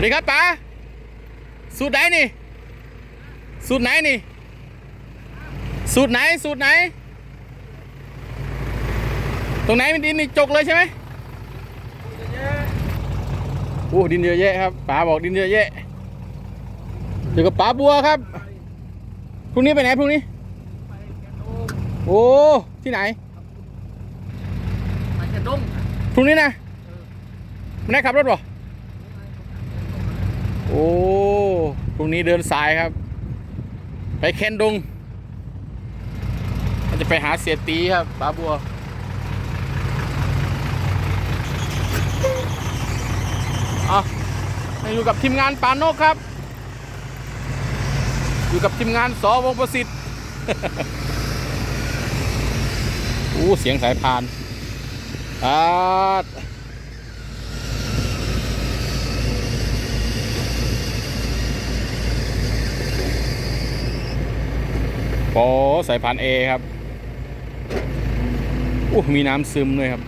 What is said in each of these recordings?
วัสดีครับป๋าสูตรไหนนี่ สูตรไหนนี่ สูตรไหน สูตรไหน ตรงไหนเป็นดินนี่จกเลยใช่ไหมโอ้ดินเยอะแยะครับป๋าบอกดินเยอะแยะเดี๋ยวกับป๋าบัวครับพรุ่งนี้ไปไหนพรุ่งนี้โอ้ที่ไหนไปกระด้งพรุ่งนี้นะไม่ได้ขับรถหรอ โอ้พรุ่งนี้เดินสายครับ ไปแคนดงเราจะไปหาเสียตีครับป้าบัวอาอยู่กับทีมงานปานโนกครับ อยู่กับทีมงานสวงประสิทธิ์โอ้เสียงสายพานอ่า โอ้สายพานเอครับโอ้มีน้ำซึมด้วยครับ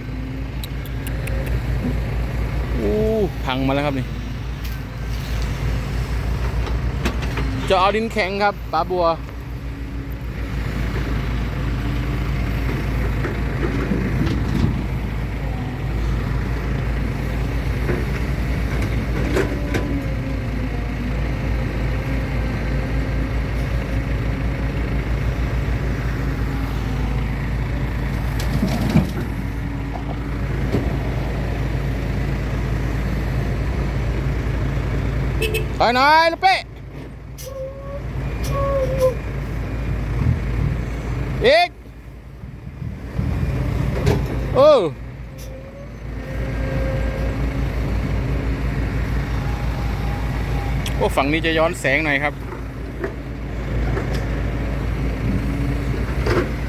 โอ้พังมาแล้วครับนี่จะเอาดินแข็งครับปลาบัว ถอยหน่อยลูกเป้อีกเออโอ้ฝั่งนี้จะย้อนแสงหน่อยครับ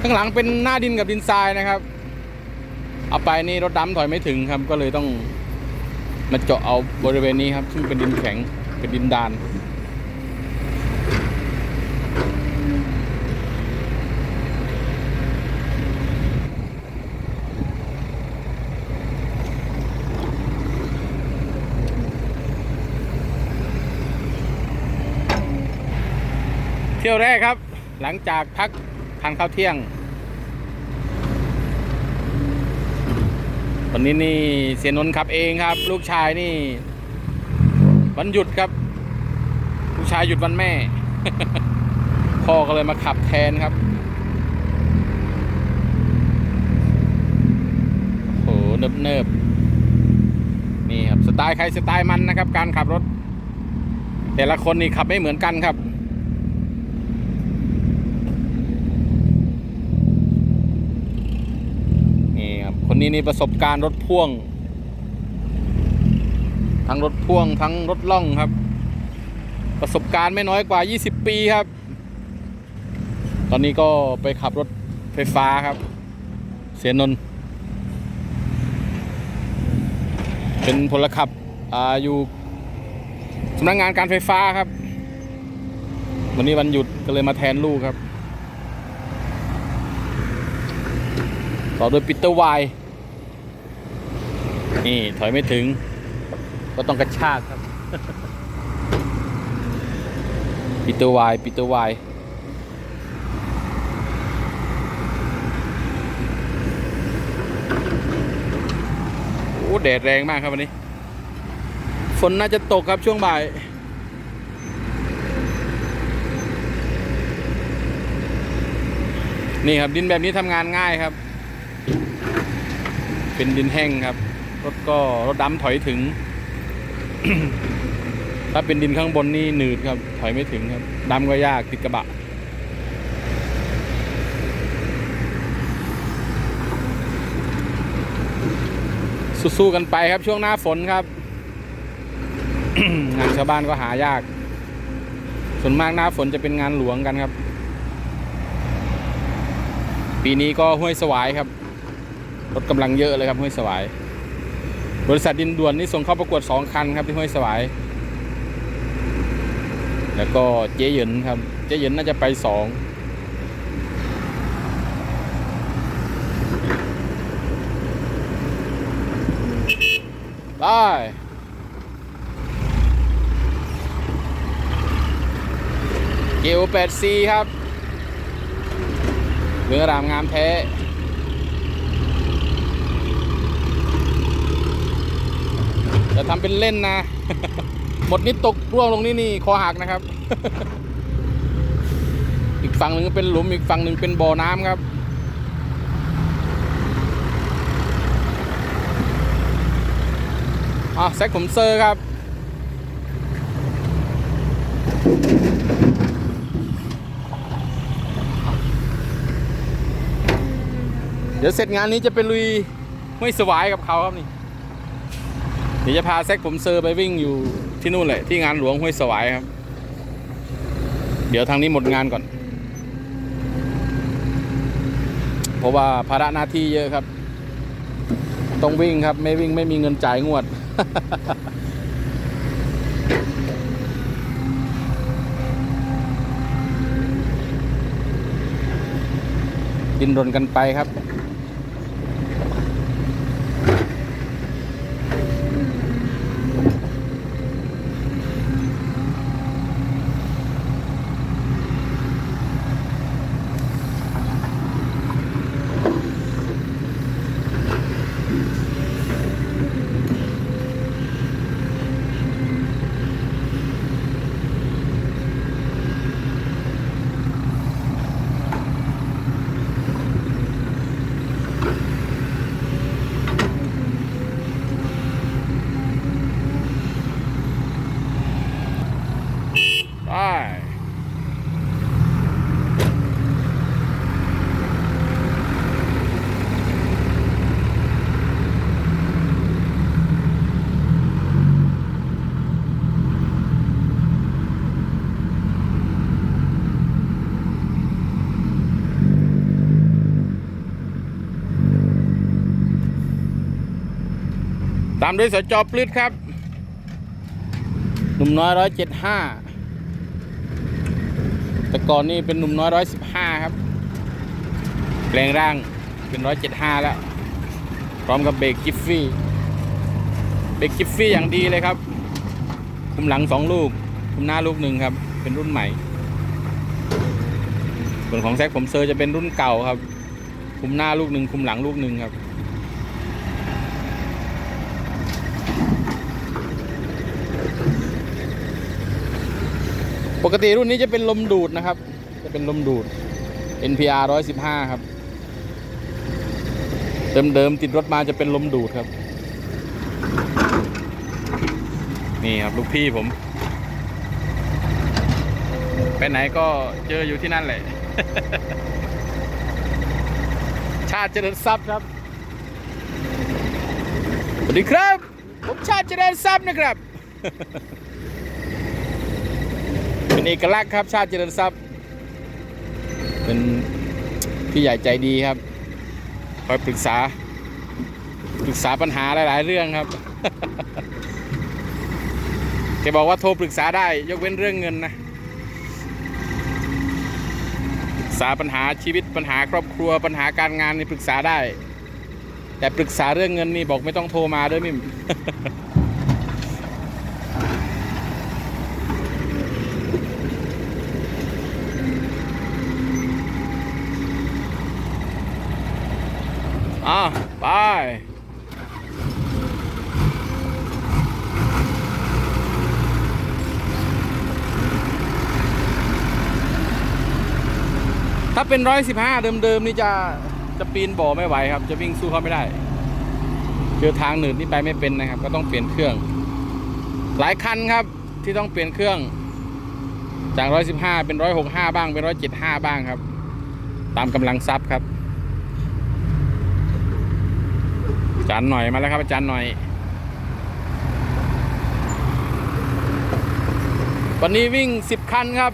ข้างหลังเป็นหน้าดินกับดินทรายนะครับ เอาไปนี่รถดำถอยไม่ถึงครับ ก็เลยต้องมาเจาะเอาบริเวณนี้ครับ ซึ่งเป็นดินแข็ง เป็นดินดาน เที่ยวแรกครับ หลังจากพักทานข้าวเที่ยง วันนี้นี่เสียนนท์ขับเองครับ ลูกชายนี่ วันหยุดครับลูกชายหยุดวันแม่ พ่อก็เลยมาขับแทนครับโหเนิบเนิบๆนี่ครับสไตล์ใครสไตล์มันนะครับ การขับรถ แต่ละคนนี่ขับไม่เหมือนกันครับนี่ครับคนนี้นี่ประสบการณ์รถพ่วง ทั้งรถพ่วงทั้งรถล่องครับ ประสบการณ์ไม่น้อยกว่า 20 ปีครับ ตอนนี้ก็ไปขับรถไฟฟ้าครับ เสียนน เป็นพลขับออยู่สำนักงงานการไฟฟ้าครับ วันนี้วันหยุดก็เลยมาแทนลูกครับ ต่อโดยปีเตอร์ไวนี่ ถอยไม่ถึง ก็ต้องกระชากครับปีเตอร์วน์ปีเตอร์วน์โอ้แดดแรงมากครับวันนี้ ฝนน่าจะตกครับช่วงบ่ายนี่ครับดินแบบนี้ทำงานง่ายครับ เป็นดินแห้งครับ รถก็รถดำถอยถึง ถ้าเป็นดินข้างบนนี่หนืดครับ ถอยไม่ถึงครับดำก็ยากติดกระบะสู้ๆกันไปครับช่วงหน้าฝนครับ งานชาวบ้านก็หายาก ส่วนมากหน้าฝนจะเป็นงานหลวงกันครับ ปีนี้ก็ห้วยสวายครับรถกำลังเยอะเลยครับห้วยสวาย บริษัทดินด่วนนี่ส่งเข้าประกวด 2 คันครับที่ห้วยสวาย แล้วก็เจเยินครับ เจเยินน่าจะไป 2ได้เกียวแปล 8C ครับเรือรามงามแท้ จะทำเป็นเล่นนะ หมดนี้ตกร่วงลงนี่นี่คอหักนะครับ อีกฝั่งหนึ่งเป็นหลุมอีกฝั่งหนึ่งเป็นบ่อน้ำครับ อะแซกผมเซอร์ครับเดี๋ยวเสร็จงานนี้จะไปลุยห้วยสวายกับเขาครับนี่ เดี๋ยวจะพาแซกผมเซอร์ไปวิ่งอยู่ที่นู่นแหละที่งานหลวงห้วยสวายครับ เดี๋ยวทางนี้หมดงานก่อน เพราะว่าภาระหน้าที่เยอะครับ ต้องวิ่งครับ ไม่วิ่งไม่มีเงินจ่ายงวด ดินรนกันไปครับ ไป ตามด้วยสจอปลืดครับหนุ่มน้อยร้อยเจ็ดห้าแต่ก่อนนี่เป็นหนุ่มน้อยร้อยสิบห้าครับ แปลงร่างเป็นร้อยเจ็ดห้าแล้ว พร้อมกับเบรกจิฟฟี่เบรกจิฟฟี่อย่างดีเลยครับ คุมหลังสองลูก คุมหน้าลูกหนึ่งครับ เป็นรุ่นใหม่ ส่วนของแซกผมเซอร์จะเป็นรุ่นเก่าครับ คุมหน้าลูกหนึ่งคุมหลังลูกหนึ่งครับ ปกติรุ่นนี้จะเป็นลมดูดนะครับ จะเป็นลมดูด NPR 115 ครับ เดิมๆติดรถมาจะเป็นลมดูดครับ นี่ครับลูกพี่ผม ไปไหนก็เจออยู่ที่นั่นแหละ ชาติเจริญทรัพย์ครับ สวัสดีครับ ผมชาติเจริญทรัพย์นะครับ เป็นเอกลักษณ์ครับ ชาติเจริญทรัพย์ เป็นพี่ใหญ่ใจดีครับ คอยปรึกษา ปรึกษาปัญหาหลาย ๆ เรื่องครับแกบอกว่าโทรปรึกษาได้ ยกเว้นเรื่องเงินนะปรึกษาปัญหาชีวิตปัญหาครอบครัวปัญหาการงานนี่ปรึกษาได้ แต่ปรึกษาเรื่องเงินนี่บอกไม่ต้องโทรมาด้วยมิม อะไปถ้าเป็นร้อยสิบห้าเดิมๆนี่จะจะปีนบ่อไม่ไหวครับ จะวิ่งสู้เขาไม่ได้ เจอทางหนืดนี่ไปไม่เป็นนะครับ ก็ต้องเปลี่ยนเครื่อง หลายคันครับที่ต้องเปลี่ยนเครื่อง จากร้อยสิบห้าเป็นร้อยหกห้าบ้างเป็นร้อยเจ็ดห้าบ้างครับ ตามกำลังทรัพย์ครับ อา จารย์หน่อยมาแล้วครับอาจารย์หน่อย วันนี้วิ่งสิบคันครับ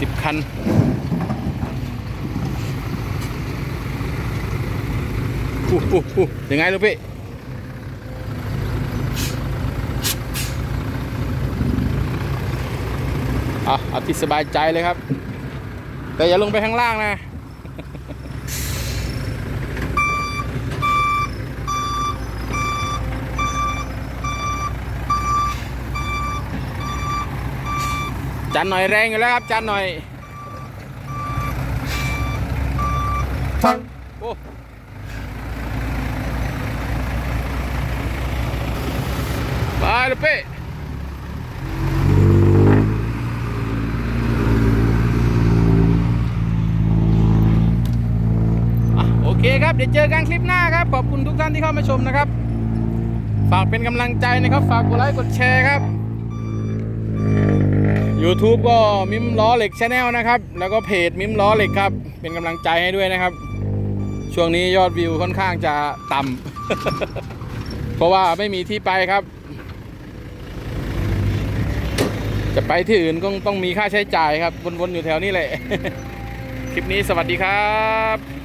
สิบคัน ยังไงลูกพี่อะเอาที่สบายใจเลยครับ แต่อย่าลงไปข้างล่างนะ จานหน่อยแรงอยู่แล้วครับจานหน่อยโอ้ไปเลยเป้โอเคครับ เดี๋ยวเจอกันคลิปหน้าครับ ขอบคุณทุกท่านที่เข้ามาชมนะครับ ฝากเป็นกำลังใจนะครับ ฝากกดไลค์ กดแชร์ครับ YouTube ก็มิมล้อเหล็กชาแนลนะครับ แล้วก็เพจมิมล้อเหล็กครับ เป็นกำลังใจให้ด้วยนะครับ ช่วงนี้ยอดวิวค่อนข้างจะต่ำเพราะว่าไม่มีที่ไปครับ จะไปที่อื่นก็ต้องมีค่าใช้จ่ายครับ วนๆอยู่แถวนี้แหละ คลิปนี้สวัสดีครับ